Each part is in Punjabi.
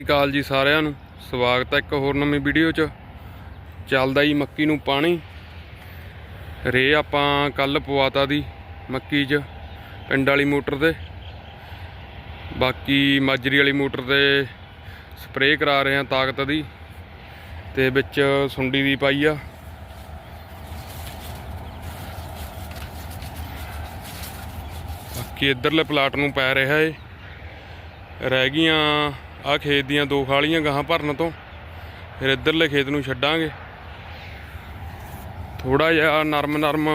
ਸਤਿ ਸ਼੍ਰੀ ਅਕਾਲ ਜੀ ਸਾਰਿਆਂ ਨੂੰ। ਸਵਾਗਤ ਹੈ ਇੱਕ ਹੋਰ ਨਵੀਂ ਵੀਡੀਓ 'ਚ। ਚੱਲਦਾ ਜੀ ਮੱਕੀ ਨੂੰ ਪਾਣੀ। ਰੇ ਆਪਾਂ ਕੱਲ ਪਵਾਤਾ ਦੀ ਮੱਕੀ 'ਚ, ਪਿੰਡ ਵਾਲੀ ਮੋਟਰ ਤੇ। ਬਾਕੀ ਮਾਜਰੀ ਵਾਲੀ ਮੋਟਰ ਤੇ ਸਪਰੇਅ ਕਰਾ ਰਹੇ ਹਾਂ ਤਾਕਤ ਦੀ। ਤੇ ਵਿੱਚ ਸੁੰਡੀ ਦੀ ਪਾਈ ਆ। ਬਾਕੀ ਇਧਰਲੇ ਪਲਾਟ ਨੂੰ ਪੈ ਰਿਹਾ ਏ। ਰਹਿ ਗਈਆਂ ਆ ਖੇਤ ਦੀਆਂ ਦੋ ਖਾਲੀਆਂ ਗਾਹਾਂ ਭਰਨ ਤੋਂ। ਫਿਰ ਇਧਰਲੇ ਖੇਤ ਨੂੰ ਛੱਡਾਂਗੇ। ਥੋੜਾ ਜਿਹਾ ਨਰਮ ਨਰਮ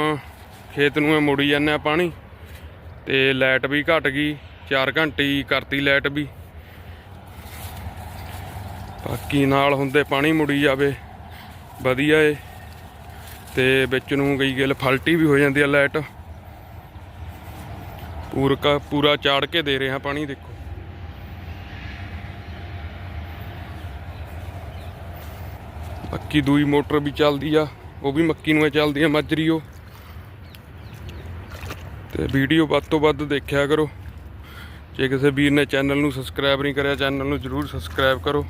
ਖੇਤ ਨੂੰ ਇਹ ਮੁੜੀ ਜਾਂਦੇ ਆ ਪਾਣੀ। ਤੇ ਲਾਈਟ ਵੀ ਘਟ ਗਈ 4 ਘੰਟੇ ਕਰਤੀ ਲਾਈਟ ਵੀ। ਬਾਕੀ ਨਾਲ ਹੁੰਦੇ ਪਾਣੀ ਮੁੜੀ ਜਾਵੇ, ਵਧੀਆ ਏ। ਤੇ ਵਿੱਚ ਨੂੰ ਕਈ ਗਿਲ ਫਲਟੀ ਵੀ ਹੋ ਜਾਂਦੀ ਆ ਲਾਈਟ। ਪੂਰਾ ਪੂਰਾ ਚਾੜ ਕੇ ਦੇ ਰਿਹਾ ਪਾਣੀ, ਦੇਖੋ। ਬਾਕੀ ਦੂਈ ਮੋਟਰ ਵੀ ਚੱਲਦੀ ਆ, ਉਹ ਵੀ ਮੱਕੀ ਨੂੰ ਚੱਲਦੀ ਆ ਮਾਜਰੀ ਉਹ। ਤੇ ਵੀਡੀਓ ਵੱਧ ਤੋਂ ਵੱਧ ਦੇਖਿਆ ਕਰੋ। ਜੇ ਕਿਸੇ ਵੀਰ ਨੇ ਚੈਨਲ ਨੂੰ ਸਬਸਕ੍ਰਾਈਬ ਨਹੀਂ ਕਰਿਆ, ਚੈਨਲ ਨੂੰ ਜਰੂਰ ਸਬਸਕ੍ਰਾਈਬ ਕਰੋ।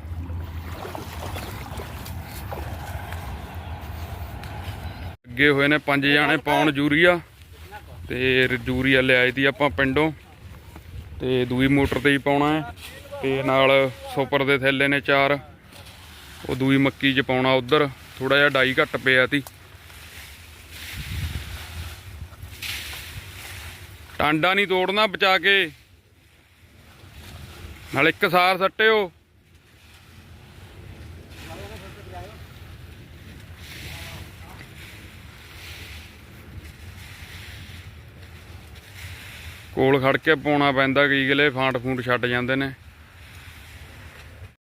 ਅੱਗੇ ਹੋਏ ਨੇ ਪੰਜ ਜਾਣੇ ਪਾਉਣ ਯੂਰੀਆ ਤੇ ਯੂਰੀਆ ਲਿਆਈ ਦੀ ਆਪਾਂ ਪਿੰਡੋਂ। ਤੇ ਦੂਈ ਮੋਟਰ ਤੇ ਹੀ ਪਾਉਣਾ ਹੈ, ਤੇ ਨਾਲ ਸੁਪਰ ਦੇ ਥੈਲੇ ਨੇ ਚਾਰ। ਉਹ ਦੂਈ ਮੱਕੀ 'ਚ ਪਾਉਣਾ ਉਧਰ ਥੋੜਾ ਜਿਹਾ ਡਾਈ ਘੱਟ ਪਿਆ ਤੀ। ਟਾਂਡਾ ਨਹੀਂ ਤੋੜਨਾ ਬਚਾ ਕੇ। ਨਾਲ ਇੱਕ ਸਾਰ ਸੱਟਿਓ। ਕੋਲ ਖੜ ਕੇ ਪਾਉਣਾ ਪੈਂਦਾ, ਕਈ ਗਲੇ ਫਾਂਟ ਫੂੰਟ ਛੱਡ ਜਾਂਦੇ ਨੇ।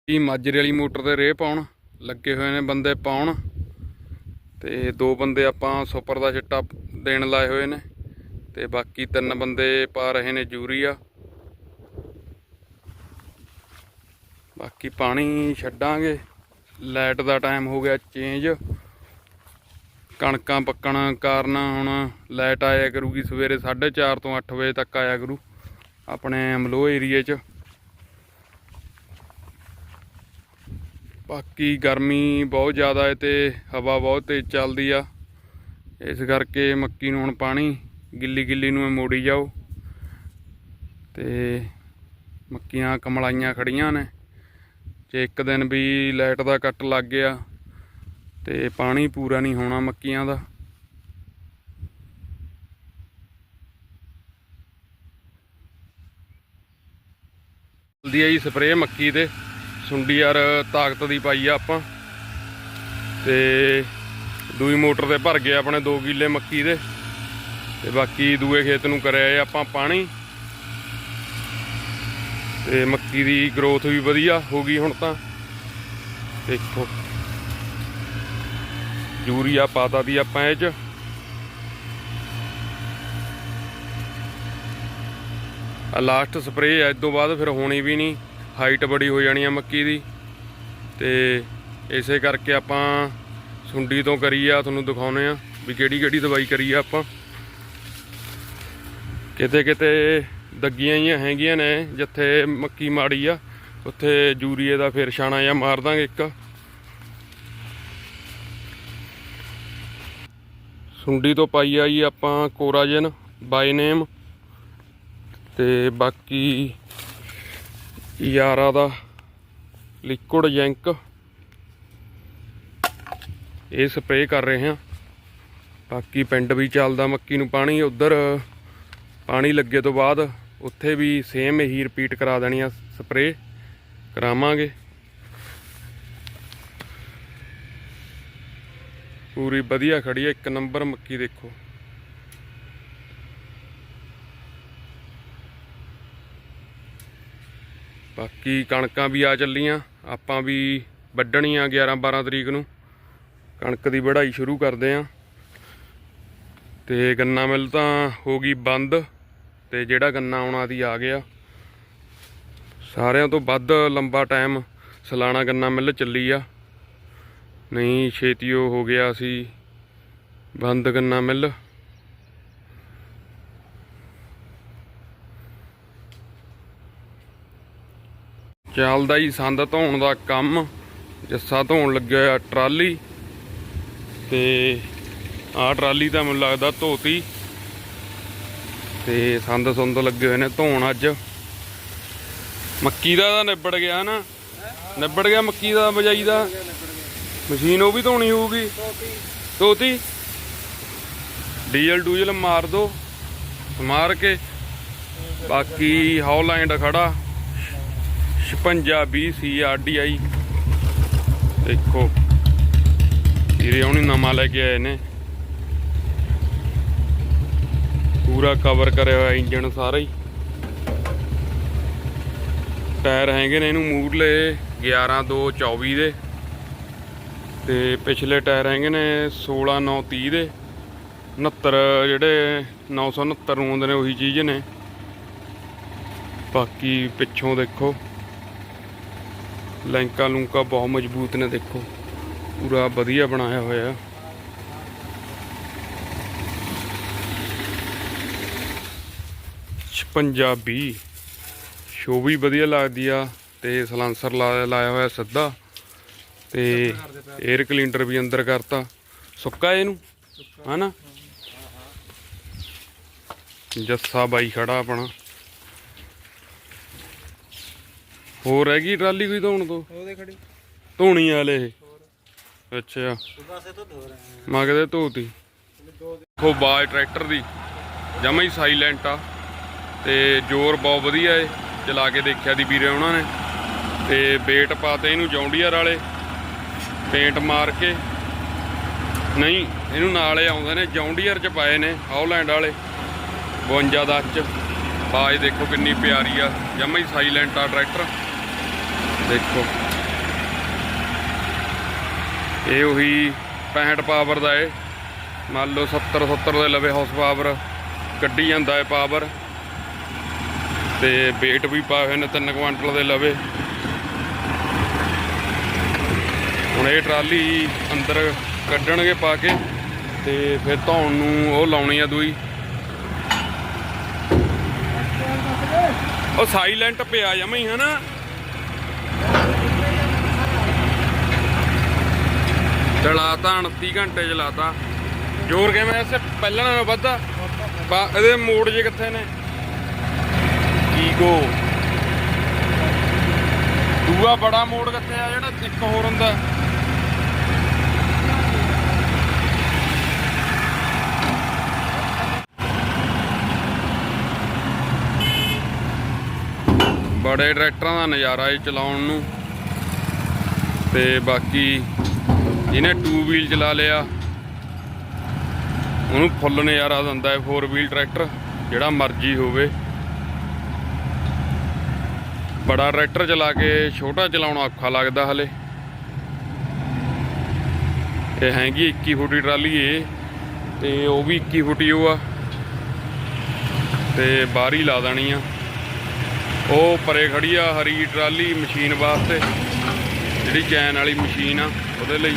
ਕੀ ਮਾਜਰੇ ਵਾਲੀ ਮੋਟਰ ਤੇ ਰੇਹ ਪਾਉਣ। ਲੱਗੇ ਹੋਏ ਨੇ ਬੰਦੇ ਪਾਉਣ। ਤੇ ਦੋ ਬੰਦੇ ਆਪਾਂ ਸੁਪਰ ਦਾ ਛਿੱਟਾ ਦੇਣ ਲਾਏ ਹੋਏ ਨੇ। ਤੇ ਬਾਕੀ ਤਿੰਨ ਬੰਦੇ ਪਾ ਰਹੇ ਨੇ ਯੂਰੀਆ। ਬਾਕੀ ਪਾਣੀ ਛੱਡਾਂਗੇ। ਲਾਈਟ ਦਾ ਟਾਈਮ ਹੋ ਗਿਆ ਚੇਂਜ। ਕਣਕਾਂ ਪੱਕਣ ਕਾਰਨ ਹੁਣ ਲਾਈਟ ਆਇਆ ਕਰੂਗੀ ਸਵੇਰੇ 4:30 ਤੋਂ 8 ਵਜੇ ਤੱਕ ਆਇਆ ਕਰੂ। ਆਪਣੇ ਅਮਲੋ ਏਰੀਏ 'ਚ। ਬਾਕੀ ਗਰਮੀ ਬਹੁਤ ਜ਼ਿਆਦਾ ਹੈ ਤੇ ਹਵਾ ਬਹੁਤ ਤੇਜ਼ ਚੱਲਦੀ ਆ। ਇਸ ਕਰਕੇ ਮੱਕੀ ਨੂੰ ਹੁਣ ਪਾਣੀ, ਗਿੱਲੀ ਗਿੱਲੀ ਨੂੰ ਮੋੜੀ ਜਾਓ। ਤੇ ਮੱਕੀਆਂ ਕਮਲਾਈਆਂ ਖੜੀਆਂ ਨੇ। ਜੇ ਇੱਕ ਦਿਨ ਵੀ ਲਾਈਟ ਦਾ ਕੱਟ ਲੱਗ ਗਿਆ ਤੇ ਪਾਣੀ ਪੂਰਾ ਨਹੀਂ ਹੋਣਾ ਮੱਕੀਆਂ ਦਾ। ਜਲਦੀ ਆ ਜੀ ਸਪਰੇਅ ਮੱਕੀ ਤੇ। ਸੁੰਡੀ ਯਾਰ ਤਾਕਤ ਦੀ ਪਾਈ ਆ ਆਪਾਂ। ਤੇ ਦੂਈ ਮੋਟਰ ਤੇ ਭਰ ਗਏ ਆਪਣੇ 2 ਕਿੱਲੇ ਮੱਕੀ ਦੇ। ਤੇ ਬਾਕੀ ਦੂਏ ਖੇਤ ਨੂੰ ਕਰਿਆ ਆਪਾਂ ਪਾਣੀ। ਤੇ ਮੱਕੀ ਦੀ ਗਰੋਥ ਵੀ ਵਧੀਆ ਹੋ ਗਈ ਹੁਣ ਤਾਂ। ਦੇਖੋ। ਯੂਰੀਆ ਪਾਤਾ ਦੀ ਆਪਾਂ ਇਹ ਚ। ਆ ਲਾਸਟ ਸਪਰੇਅ ਐ ਇਸ ਤੋਂ ਬਾਅਦ ਫਿਰ ਹੋਣੀ ਵੀ ਨਹੀਂ। ਹਾਈਟ ਬੜੀ ਹੋ ਜਾਣੀ ਆ ਮੱਕੀ ਦੀ। ਤੇ ਇਸੇ ਕਰਕੇ ਆਪਾਂ ਸੁੰਡੀ ਤੋਂ ਕਰੀ ਆ, ਤੁਹਾਨੂੰ ਦਿਖਾਉਨੇ ਆ ਵੀ ਕਿਹੜੀ ਕਿਹੜੀ ਦਵਾਈ ਕਰੀ ਆ ਆਪਾਂ। ਕਿਤੇ ਕਿਤੇ ਦੱਗੀਆਂ ਹੀ ਹੈਗੀਆਂ ਨੇ, ਜਿੱਥੇ ਮੱਕੀ ਮਾੜੀ ਆ, ਉੱਥੇ ਯੂਰੀਏ ਦਾ ਫਿਰ ਛਾਣਾ ਜਾਂ ਮਾਰ ਦਾਂਗੇ ਇੱਕ। ਸੁੰਡੀ ਤੋਂ ਪਾਈ ਆ ਜੀ ਆਪਾਂ ਕੋਰਾਜਨ ਬਾਈ ਨੇਮ, ਤੇ ਬਾਕੀ ਯਾਰਾ ਦਾ ਲਿਕੁਇਡ ਜੈਂਕ। ਇਹ ਸਪਰੇਅ ਕਰ ਰਹੇ ਹਾਂ। ਬਾਕੀ ਪਿੰਡ ਵੀ ਚੱਲਦਾ ਮੱਕੀ ਨੂੰ ਪਾਣੀ, ਉਧਰ ਪਾਣੀ ਲੱਗੇ ਤੋਂ ਬਾਅਦ ਉੱਥੇ ਵੀ ਸੇਮ ਇਹੀ ਰਿਪੀਟ ਕਰਾ ਦੇਣੀ ਆ ਸਪਰੇਅ। ਕਰਾਵਾਂਗੇ। ਪੂਰੀ ਵਧੀਆ ਖੜੀ ਹੈ ਇੱਕ ਨੰਬਰ ਮੱਕੀ ਦੇਖੋ। ਬਾਕੀ ਕਣਕਾਂ ਵੀ ਆ ਚੱਲੀਆਂ, ਆਪਾਂ ਵੀ ਵੱਢਣੀਆਂ 11 12 ਤਰੀਕ ਨੂੰ। ਕਣਕ ਦੀ ਵਢਾਈ ਸ਼ੁਰੂ ਕਰਦੇ ਆਂ। ਤੇ ਗੰਨਾ ਮਿਲ ਤਾਂ ਹੋ ਗਈ ਬੰਦ, ਤੇ ਜਿਹੜਾ ਗੰਨਾ ਆਉਣਾ ਦੀ ਆ ਗਿਆ। ਸਾਰਿਆਂ ਤੋਂ ਵੱਧ ਲੰਬਾ ਟਾਈਮ ਸਲਾਣਾ ਗੰਨਾ ਮਿਲ ਚੱਲੀ ਆ। ਨਹੀਂ, ਛੇਤੀ ਉਹ ਹੋ ਗਿਆ ਸੀ ਬੰਦ ਗੰਨਾ ਮਿਲ। ਚੱਲਦਾ ਹੀ ਸੰਦ ਧੋਣ ਦਾ ਕੰਮ, ਜੱਸਾ ਧੋਣ ਲੱਗਿਆ ਹੋਇਆ ਟਰਾਲੀ ਤੇ ਆਹ ਟਰਾਲੀ ਤਾਂ ਮੈਨੂੰ ਲੱਗਦਾ ਧੋਤੀ ਤੇ ਸੰਦ ਸੰਦ ਲੱਗੇ ਹੋਏ ਨੇ ਧੋਣ ਅੱਜ। ਮੱਕੀ ਦਾ ਤਾਂ ਨਿਬੜ ਗਿਆ ਨਾ। ਨਿਬੜ ਗਿਆ ਮੱਕੀ ਦਾ ਬਜਾਈ ਦਾ। ਮਸ਼ੀਨ ਉਹ ਵੀ ਧੋਣੀ ਹੋਊਗੀ। ਧੋਤੀ। ਡੀਜ਼ਲ ਡੂਜ਼ਲ ਮਾਰ ਦੋ, ਮਾਰ ਕੇ। ਬਾਕੀ ਹੌਲੈਂਡ ਖੜਾ। 56 20 ਸੀ ਆਰਡੀਆਈ ਦੇਖੋ, ਵੀਰੇ, ਉਹਨੇ ਨਵਾਂ ਲੈ ਕੇ ਆਏ ਨੇ। ਪੂਰਾ ਕਵਰ ਕਰਿਆ ਹੋਇਆ ਇੰਜਨ ਸਾਰਾ ਹੀ। ਟਾਇਰ ਹੈਗੇ ਨੇ ਇਹਨੂੰ ਮੂਰਲੇ 11 2 24 ਦੇ। ਤੇ ਪਿਛਲੇ ਟਾਇਰ ਹੈਗੇ ਨੇ 16 9 30 ਦੇ। 69 ਜਿਹੜੇ 969 ਨੂੰ ਆਉਂਦੇ ਨੇ, ਉਹੀ ਚੀਜ਼ ਨੇ। ਬਾਕੀ ਪਿੱਛੋਂ ਦੇਖੋ। ਲੈਂਕਾ ਲੂੰਕਾ ਬਹੁਤ ਮਜ਼ਬੂਤ ਨੇ ਦੇਖੋ। ਪੂਰਾ ਵਧੀਆ ਬਣਾਇਆ ਹੋਇਆ। ਪੰਜਾਬੀ ਸ਼ੋ ਵੀ ਵਧੀਆ ਲੱਗਦੀ ਆ ਤੇ ਸਲਾਂਸਰ ਲਾਇਆ ਹੋਇਆ ਸਿੱਧਾ ਤੇ 에ਅਰ ਕਲੀਨਰ ਵੀ ਅੰਦਰ ਕਰਤਾ। ਸੁੱਕਾ ਇਹਨੂੰ? ਹਨਾ? ਜੱਸਾ ਬਾਈ ਖੜਾ ਆਪਣਾ। ਹੋਰ ਹੈਗੀ ਟਰਾਲੀ ਕੋਈ ਧੋਣ ਤੋਂ? ਉਹਦੇ ਖੜੀ। ਧੋਣੀ ਵਾਲੇ ਇਹ। ਅੱਛਾ। ਬਸ ਇਹ ਤੋਂ ਧੋ ਰਹੇ ਹਾਂ ਮੈਂ ਕਦੇ ਧੋਤੀ। ਦੇਖੋ ਬਾਜ ਟਰੈਕਟਰ ਦੀ। ਜਮਾ ਹੀ ਸਾਈਲੈਂਟ ਆ। ਤੇ ਜ਼ੋਰ ਬਹੁਤ ਵਧੀਆ ਏ। ਚਲਾ ਕੇ ਦੇਖਿਆ ਦੀ ਵੀਰੇ ਉਹਨਾਂ ਨੇ। ਤੇ ਬੇਟ ਪਾਤੇ ਇਹਨੂੰ ਜੌਂਡੀਅਰ ਵਾਲੇ। ਪੇਂਟ ਮਾਰ ਕੇ। ਨਹੀਂ ਇਹਨੂੰ ਨਾਲੇ ਆਉਂਦੇ ਨੇ। ਜੌਂਡੀਅਰ ਚ ਪਾਏ ਨੇ ਹੌਲੈਂਡ ਵਾਲੇ। 52 10 ਚ। ਬਾਜ ਦੇਖੋ ਕਿੰਨੀ ਪਿਆਰੀ ਆ। ਜਮਾ ਹੀ ਸਾਈਲੈਂਟ ਆ ਟਰੈਕਟਰ। ਦੇਖੋ। ਇਹ ਉਹੀ 65 ਪਾਵਰ ਦਾ ਏ। ਮੰਨ ਲਓ 70 70 ਦੇ ਲਵੇ ਹਾਊਸ ਪਾਵਰ ਕੱਢੀ ਜਾਂਦਾ ਹੈ ਪਾਵਰ ਤੇ weight ਵੀ ਪਾਏ ਹੋਏ ਨੇ 3 ਕੁਆਂਟਲ ਦੇ ਲਵੇ। ਹੁਣ ਇਹ ਟਰਾਲੀ ਅੰਦਰ ਕੱਢਣਗੇ ਪਾ ਕੇ, ਤੇ ਫਿਰ ਧੌਣ ਨੂੰ ਉਹ ਲਾਉਣੀ ਆ ਦੂਈ। ਉਹ ਸਾਈਲੈਂਟ ਪਿਆ ਜਮਾ ਹੀ, ਹਨਾ? ਚਲਾਤਾ 29 ਘੰਟੇ ਚਲਾਤਾ ਜ਼ੋਰ ਕਿਵੇਂ ਐਸੇ ਪਹਿਲਾਂ ਨਾਲੋਂ ਵੱਧਾ ਬਾ- ਇਹਦੇ ਮੋੜ ਜੇ ਕਿੱਥੇ ਨੇ? ਈਗੋ ਦੂਆ ਬੜਾ ਮੋੜ ਕਿੱਥੇ ਆ? ਜਿਹੜਾ ਇੱਕ ਹੋਰ ਹੁੰਦਾ। ਬੜੇ ਟਰੈਕਟਰਾਂ ਦਾ ਨਜ਼ਾਰਾ ਇਹ ਚਲਾਉਣ ਨੂੰ। ਤੇ ਬਾਕੀ ਜਿਹਨੇ ਟੂ ਵੀਲ ਚਲਾ ਲਿਆ, ਉਹਨੂੰ ਫੁੱਲ ਨਜ਼ਾਰਾ ਦਿੰਦਾ ਹੈ 4 ਵੀਲ ਟਰੈਕਟਰ ਜਿਹੜਾ ਮਰਜ਼ੀ ਹੋਵੇ। ਬੜਾ ਟਰੈਕਟਰ ਚਲਾ ਕੇ ਛੋਟਾ ਚਲਾਉਣਾ ਔਖਾ ਲੱਗਦਾ ਹਲੇ। ਇਹ ਹੈਗੀ 21 ਫੁੱਟੀ ਟਰਾਲੀ ਏ ਤੇ ਉਹ ਵੀ 21 ਫੁੱਟੀ ਉਹ ਆ। ਤੇ ਬਾਹਰ ਹੀ ਲਾ ਦੇਣੀ ਆ। ਉਹ ਪਰੇ ਖੜੀ ਆ ਹਰੀ ਟਰਾਲੀ ਮਸ਼ੀਨ ਵਾਸਤੇ, ਜਿਹੜੀ ਚੈਨ ਵਾਲੀ ਮਸ਼ੀਨ ਆ, ਉਹਦੇ ਲਈ।